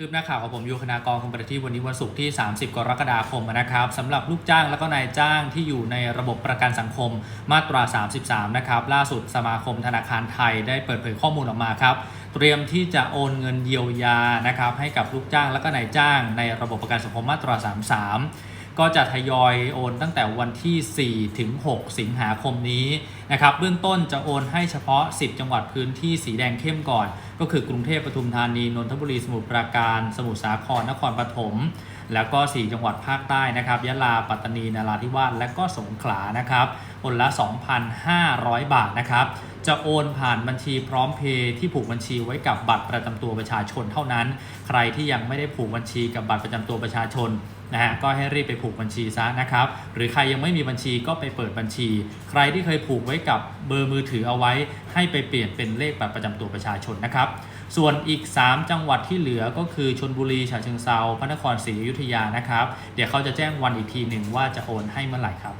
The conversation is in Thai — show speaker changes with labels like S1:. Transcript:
S1: คืบหน้าข่าวของผมยูคณากรคุณประทีวันนี้วันศุกร์ที่ 30 กรกฎาคมนะครับสำหรับลูกจ้างและก็นายจ้างที่อยู่ในระบบประกันสังคมมาตรา 33 นะครับ ล่าสุดสมาคมธนาคารไทยได้เปิดเผยข้อมูลออกมาครับ เตรียมที่จะโอนเงินเยียวยานะครับให้กับลูกจ้างและก็นายจ้าง ในระบบประกันสังคมมาตรา 33ก็จะทยอยโอนตั้งแต่วันที่ 4 ถึง 6 สิงหาคมนี้นะครับ เบื้องต้นจะโอนให้เฉพาะ 10 จังหวัดพื้นที่สีแดงเข้มก่อน ก็คือกรุงเทพปทุมธานีนนทบุรีสมุทรปราการ สมุทรสาครนครปฐมแล้วก็ 4 จังหวัดภาคใต้นะครับยะลาปัตตานีนาราธิวาสและก็สงขลานะครับคนละ 2,500 บาทนะครับจะโอนผ่านบัญชีพร้อมเพย์ที่ผูกบัญชีไว้กับบัตรประจำตัวประชาชนเท่านั้น ใครที่ยังไม่ได้ผูกบัญชีกับบัตรประจำตัวประชาชนนะฮะก็ให้รีบไปผูกบัญชีซะนะครับ หรือใครยังไม่มีบัญชีก็ไปเปิดบัญชี ใครที่เคยผูกไว้กับเบอร์มือถือเอาไว้ ให้ไปเปลี่ยนเป็นเลขบัตรประจำตัวประชาชนนะครับส่วนอีก 3 จังหวัดที่เหลือก็คือชนบุรีฉะเชิงเซาพระนครศรีอยุธยานะครับ เดี๋ยวเขาจะแจ้งวันอีกทีหนึ่งว่าจะโอนให้เมื่อไหร่ครับ